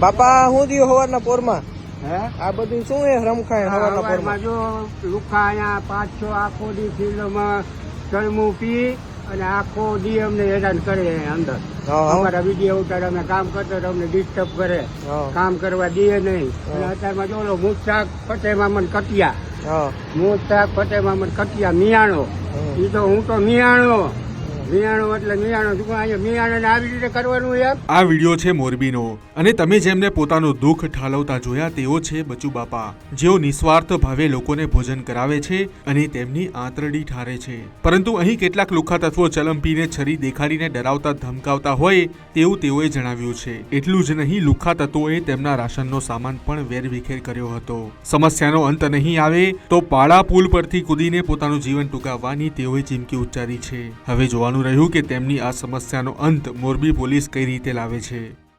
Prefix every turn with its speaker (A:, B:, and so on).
A: બાપા હું થયું હવારના પોરમાં?
B: હે?
A: આ બધું શું એ રમખાય હવારના પોરમાં?
B: જો લુખા અહીંયા પાંચ છ આખો દી ફિલ્ડમાં ચણમું પી અને આખો દી અમને હેરાન કરે અંદર. અમારા વીડિયો ઉતારે અમે કામ કરતા અમને ડિસ્ટર્બ કરે. કામ કરવા દે નહીં.
A: અત્યાર
B: અને અત્યારમાં જો મુસ્તાક ફતેહ મામન કટિયા. મુસ્તાક ફતેહ મામન કટિયા મિયાણો. એ તો હું તો મિયાણો.
C: આ વીડિયો છે મોરબીનો. અને તમે જેમને પોતાનું દુઃખ ઠાલવતા જોયા, તેઓ છે બચુ બાપા જેઓ નિસ્વાર્થ ભાવે લોકોને ભોજન કરાવે છે અને તેમની આંતરડી ઠારે છે. પરંતુ અહીં કેટલાક લુખા તત્વો ચલંપીને, છરી દેખાડીને ડરાવતા, ધમકાવતા હોય તેવું તેઓએ જણાવ્યું છે. એટલું જ નહીં લુખા તત્વોએ તેમના રાશનનો સામાન પણ વેરવિખેર કર્યો હતો. સમસ્યાનો અંત નહીં આવે તો પાળા પુલ પરથી કૂદીને પોતાનું જીવન ટૂંકાવવાની તેઓએ ચીમકી ઉચ્ચારી છે. હવે રહ્યું કે તેમની આ સમસ્યાનો અંત મોરબી પોલીસ કઈ રીતે લાવે છે.